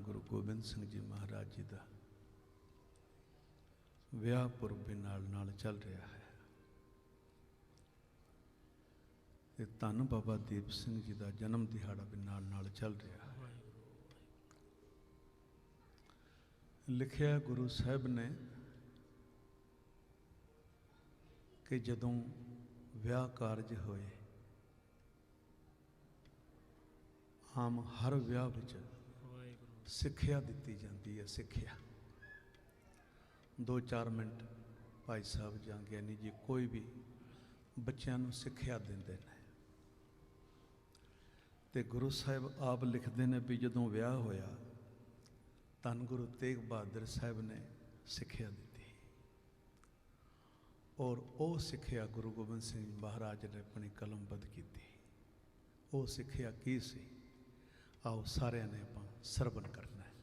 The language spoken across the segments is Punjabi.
ਗੁਰੂ ਗੋਬਿੰਦ ਸਿੰਘ ਜੀ ਮਹਾਰਾਜ ਜੀ ਦਾ ਵਿਆਹ ਪੁਰਬ ਵੀ ਨਾਲ ਨਾਲ ਚੱਲ ਰਿਹਾ ਹੈ। ਤੇ ਧੰਨ ਬਾਬਾ ਦੀਪ ਸਿੰਘ ਜੀ ਦਾ ਜਨਮ ਦਿਹਾੜਾ ਵੀ ਨਾਲ ਨਾਲ ਚੱਲ ਰਿਹਾ ਹੈ। ਲਿਖਿਆ ਗੁਰੂ ਸਾਹਿਬ ਨੇ ਕਿ ਜਦੋਂ ਵਿਆਹ ਕਾਰਜ ਹੋਏ, ਆਮ ਹਰ ਵਿਆਹ ਵਿੱਚ ਸਿੱਖਿਆ ਦਿੱਤੀ ਜਾਂਦੀ ਹੈ, ਸਿੱਖਿਆ। 2-4 ਮਿੰਟ ਭਾਈ ਸਾਹਿਬ ਜਾਂ ਗਿਆਨੀ ਜੀ ਕੋਈ ਵੀ ਬੱਚਿਆਂ ਨੂੰ ਸਿੱਖਿਆ ਦਿੰਦੇ ਨੇ। ਤੇ ਗੁਰੂ ਸਾਹਿਬ ਆਪ ਲਿਖਦੇ ਨੇ ਵੀ ਜਦੋਂ ਵਿਆਹ ਹੋਇਆ, ਧੰਨ ਗੁਰੂ ਤੇਗ ਬਹਾਦਰ ਸਾਹਿਬ ਨੇ ਸਿੱਖਿਆ ਦਿੱਤੀ। ਔਰ ਉਹ ਸਿੱਖਿਆ ਗੁਰੂ ਗੋਬਿੰਦ ਸਿੰਘ ਮਹਾਰਾਜ ਨੇ ਆਪਣੀ ਕਲਮਬੱਧ ਕੀਤੀ। ਉਹ ਸਿੱਖਿਆ ਕੀ ਸੀ? ਆਓ ਸਾਰਿਆਂ ਨੇ ਆਪਾਂ ਸਰਵਨ ਕਰਨਾ ਹੈ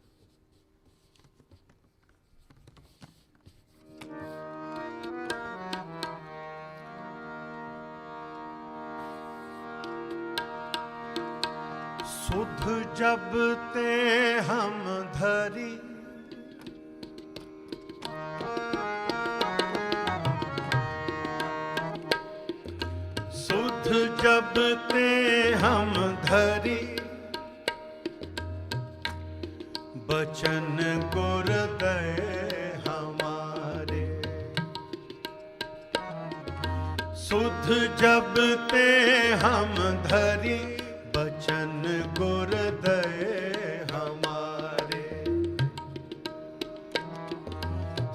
सुध जब ते हम धरी सुध जब ते बचन गुर दे हमारे सुध जब ते हम धरी बचन गुर दे हमारे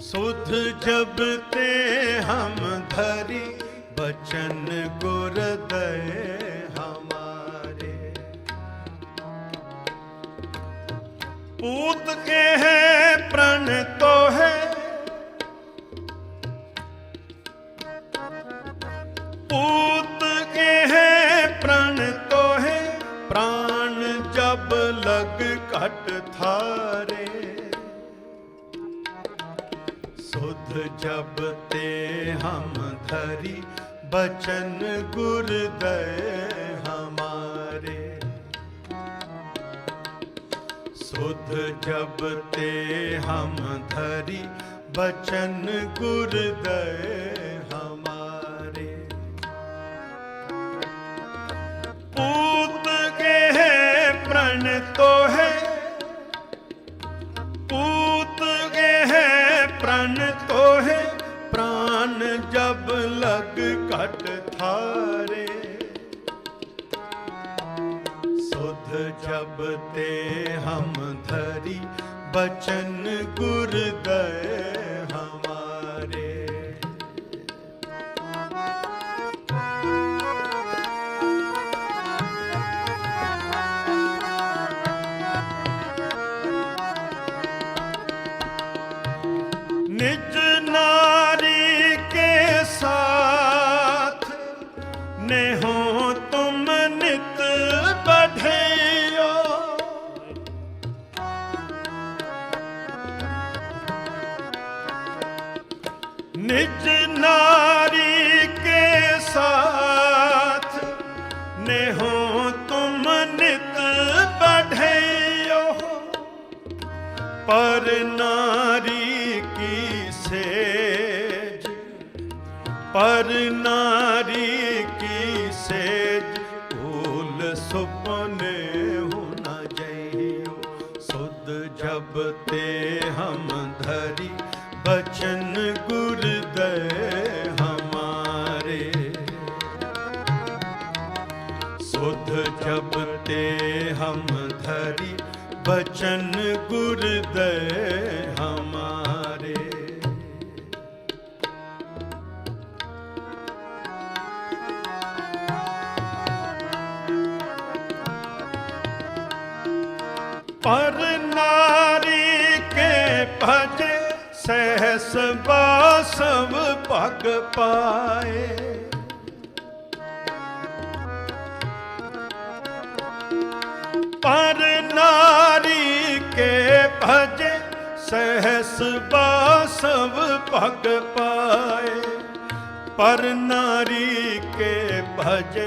सुध जब ते हम धरी बचन गुर दे ਪੂਤ ਕੇ ਹੈ ਪ੍ਰਣ ਤੋ ਹੈ ਪੂਤ ਕੇ ਹੈ ਪ੍ਰਣ ਤੋ ਹੈ ਪ੍ਰਾਣ ਜਬ ਲਗ ਘਟ ਥਾਰੇ। ਸੁਧ ਜਬ ਤੇ ਹਮ ਧਰੀ ਬਚਨ सुध जब ते हम धरी बचन गुर दे हमारे पूत के है प्रण तो है सुध जब ते हम धरी बचन गुर दे ਪਰ ਨਾਰੀ ਕੀ ਸੇਜ? ਭੂਲ ਸੁਪਨੇ ਹੋ ਨਾ ਜਈਓ। ਸੁਧ ਜਬ ਤੇ ਹਮ ਧਰੀ, ਬਚਨ ਗੁਰ ਦੇ ਹਮਾਰੇ। ਸੁਧ ਜਬ ਤੇ ਹਮ ਧਰੀ, ਬਚਨ ਗੁਰ ਦੇ ਹਮਾਰੇ। ਸੰਪਾ ਸਭ ਭਗ ਪਾਏ। ਪਰ ਨਾਰੀ ਕੇ ਭਜ, ਸਹਸ ਬਾ ਭਗ ਪਾਏ। ਪਰ ਨਾਰੀ ਕੇ ਭਜ,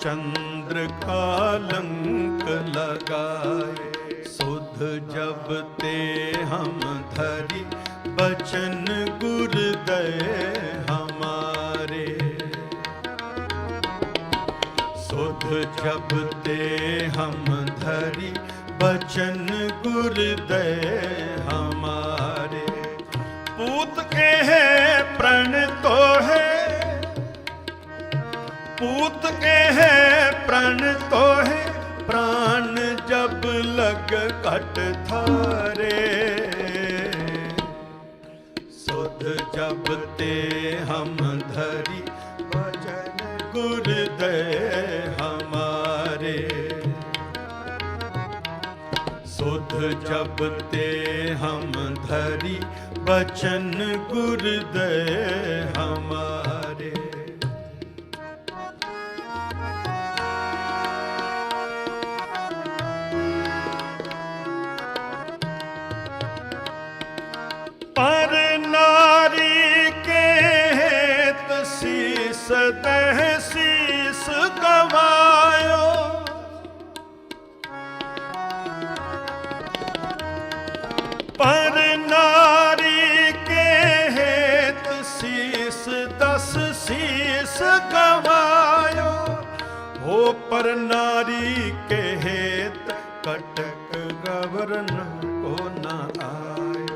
ਚੰਦਰ ਕਾਲੰਕ ਲਗਾਏ। ਸੁਧ ਜਬ ਤੇ ਹਮ ਧਰੀ बचन गुर दे हमारे। सुध जब ते हम धरी बचन गुर दे हमारे। पूत के है, प्रण तो है। पूत के है, प्रण तो है। प्राण जब लग कट थारे। जब ते हम धरी भजन गुर दे हमारे सुध जब ते हम धरी बचन गुर दे हमारे ਗਵਾਇਓ ਪਰ ਨਾਰੀ ਕੇ ਗਵਾਇਓ ਹੋ ਪਰ ਨਾਰੀ ਕੇ ਹੇਤ ਕਟਕ ਗਵਰਨ ਕੋ ਨਾ ਆਏ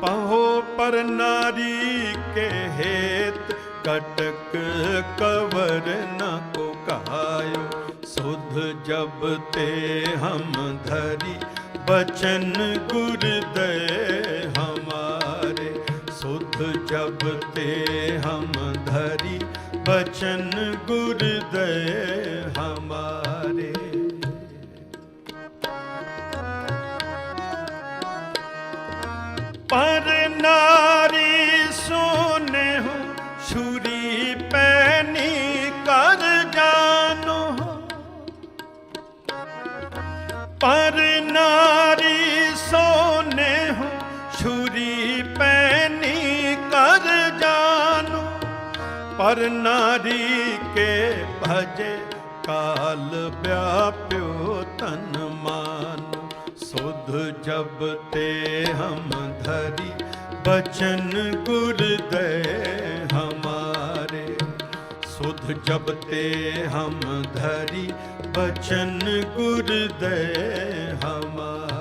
ਪਹੋ ਪਰ ਨਾਰੀ ਕੇ ਕਟਕ ਕਵਰ ਨਾ सुध जब ते हम धरी बचन गुर दे हमारे सुध जब ते हम धरी बचन गुर दे ਪਰ ਨਾਰੀ ਕੇ ਭਜੇ ਕਾਲ ਵਿਆਪਿਓ ਤਨ ਮਾਨ। ਸੁਧ ਜਬ ਤੇ ਹਮ ਧਰੀ ਬਚਨ ਗੁਰ ਦੇ ਹਮਾਰੇ। ਸੁਧ ਜਬ ਤੇ ਹਮ ਧਰੀ ਬਚਨ ਗੁਰ ਦੇ ਹਮਾਰੇ।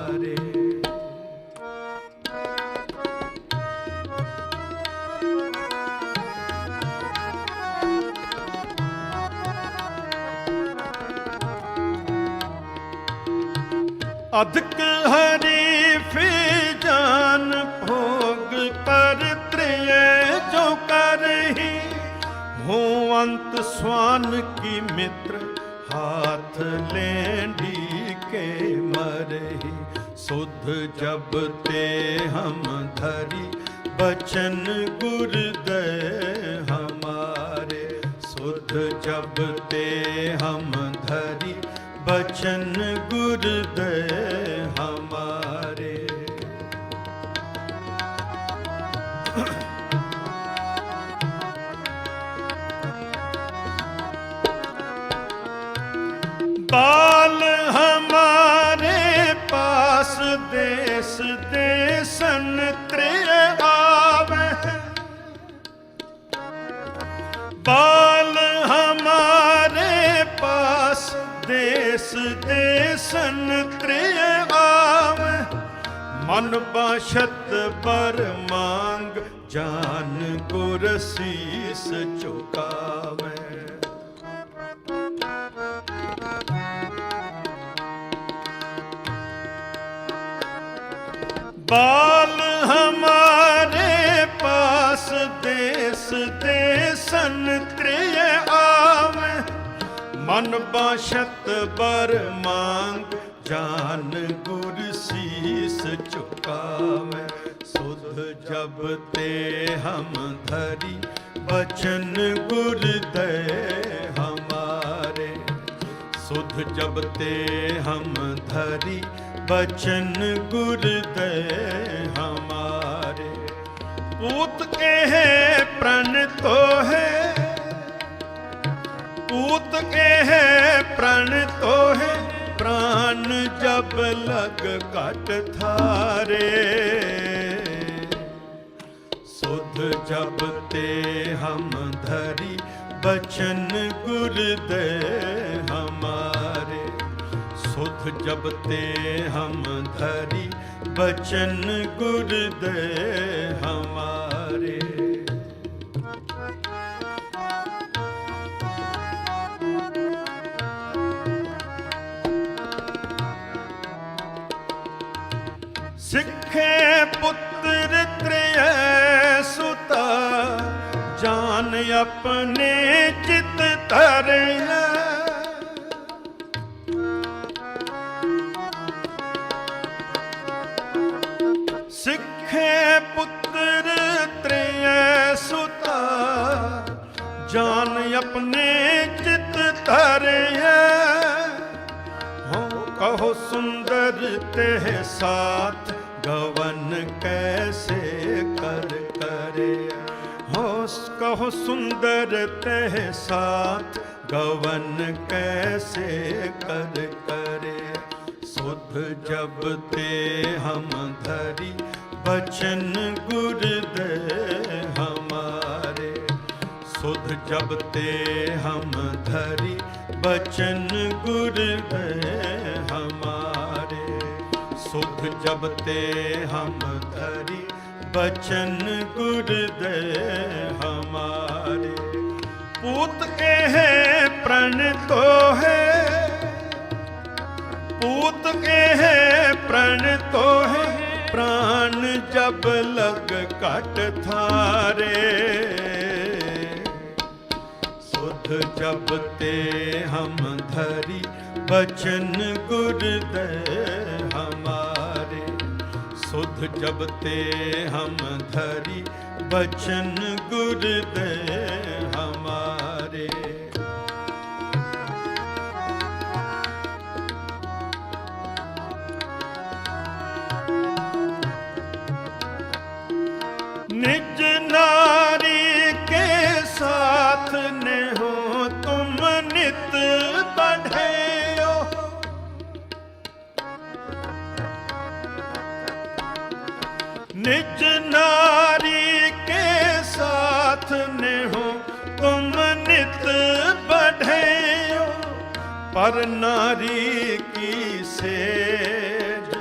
ਅਧਿਕ ਹਰੀ ਫੇ ਜਾਨ ਭੋਗ ਕਰ ਤ੍ਰਿਏ ਜੋ ਕਰਹੀ ਹੂੰ। ਅੰਤ ਸਵਾਨ ਕੀ ਮਿੱਤਰ ਹਾਥ ਲੈਂਡੀ ਕੇ ਮਰਹੀ ਸੁਧ ਜਬ ਤੇ ਹਮ ਧਰੀ ਬਚਨ ਗੁਰ ਦੇ ਹਮਾਰੇ। ਸੁਧ ਜਬ ਤੇ ਹਮ ਧਰੀ ਬਚਨ ਗੁਰ ਦੇ ਹਮਾਰੇ ਬਾਲ ਹਮਾਰੇ ਪਾਸ ਦੇਸ ਦੇ ਸੰਤਰੇ ਦੇ ਸਨ ਤ੍ਰਿਏ ਮਨ ਬਾਸ਼ਤ ਪਰ ਮੰਗ, ਜਾਨ ਗੁਰ ਸੀਸ ਝੁਕਾਵੇ ਬਾਲ ਹਮਾਰੇ ਪਾਸ ਦੇਸ ਦੇ ਸੰਤ ਮਨ ਬਾਸ਼ਤ ਬਰ ਮੰਗ, ਜਾਨ ਗੁਰ ਸੀਸ ਝੁਕਾਵੇ। ਸੁਧ ਜਬ ਤੇ ਹਮ ਧਰੀ, ਬਚਨ ਗੁਰ ਦੇ ਹਮਾਰੇ। ਸੁਧ ਜਬ ਤੇ ਹਮ ਧਰੀ, ਬਚਨ ਗੁਰ ਦੇ ਹਮਾਰੇ। ਪੂਤ ਕੇ ਹੈ ਪ੍ਰਣ ਤੋ ਹੈ ਊਤ ਇਹ ਪ੍ਰਣ ਤੋਹੇ, ਪ੍ਰਾਨ ਜਬ ਲਗ ਘਟ ਥਾਰੇ ਸੁਧ ਜਬ ਤੇ ਹਮ ਧਰੀ, ਬਚਨ ਗੁਰ ਦੇ ਹਮਾਰੇ। ਸੁਧ ਜਬ ਤੇ ਹਮ ਧਰੀ, ਬਚਨ ਗੁਰ ਦੇ ਹਮਾਰੇ। ਸਿੱਖੇ ਪੁੱਤਰ ਤ੍ਰਿਐ ਸੁਤਾ, ਜਾਨ ਆਪਣੇ ਚਿਤ ਧਰਿਆ ਸਿੱਖੇ ਪੁੱਤਰ ਤ੍ਰਿਐ ਸੁਤਾ, ਜਾਨ ਆਪਣੇ ਚਿਤ ਧਰਿਆ ਹੋ ਕਹੋ ਸੁੰਦਰ ਤੇ ਸਾਥ ਗਵਨ ਕੈਸੇ ਕਰ ਕਰੇ ਹੋ ਕਹੋ ਸੁੰਦਰ ਤੇ ਸਾਥ ਗਵਨ ਕੈਸੇ ਕਰ ਕਰੇ ਸੁਧ ਜਬ ਤੇ ਹਮ ਧਰੀ ਬਚਨ ਗੁਰਦੇ ਹਮਾਰੇ ਸੁਧ ਜਬ ਤੇ ਹਮ ਧਰੀ ਬਚਨ ਗੁਰਦੇ ਹਮਾਰੇ ਸੁਧ ਜਬ ਤੇ ਹਮ ਧਰੀ ਬਚਨ ਗੁਰਦੇ ਹਮਾਰੇ ਪੂਤ ਇਹ ਪ੍ਰਣ ਤੋਹੇ ਪੂਤ ਇਹ ਪ੍ਰਣ ਤੋਹੇ ਪ੍ਰਾਨ ਜਬ ਲਗ ਘਟ ਥਾਰੇ ਸੁਧ ਜਬ ਤੇ ਹਮ ਧਰੀ ਬਚਨ ਗੁਰਦੇ ਹਮਾਰੇ ਸੁਧ ਜਬ ਤੇ ਹਮ ਧਰੀ ਬਚਨ ਗੁਰਦੇ ਪਰ ਨਾਰੀ ਕੀ ਸੇਜ?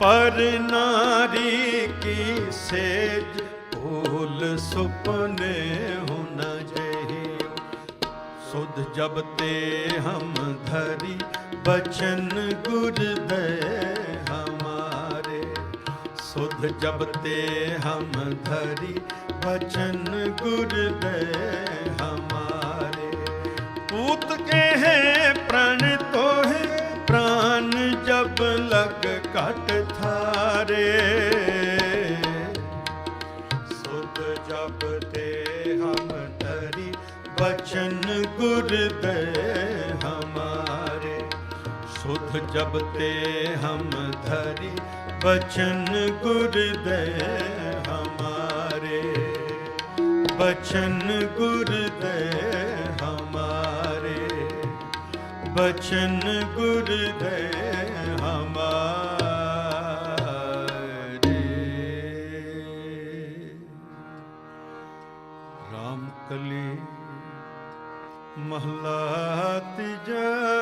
ਪਰ ਨਾਰੀ ਕੀ ਸੇਜ? ਭੂਲ ਸੁਪਨੇ ਹੁਨ ਜਹੀ। ਸੁਧ ਜਬ ਤੇ ਹਮ ਧਰੀ ਬਚਨ ਗੁਰ ਦੇ ਹਮਾਰੇ। ਸੁਧ ਜਬ ਤੇ ਹਮ ਧਰੀ ਬਚਨ ਗੁਰ ਦੇ ਹਮ बचन गुरुदे हमारे सुध जब ते हम धरी बचन गुरुदे हमारे बचन गुरुदे हमारे बचन गुरुदे ਮਹਲਾ ਤੀਜਾ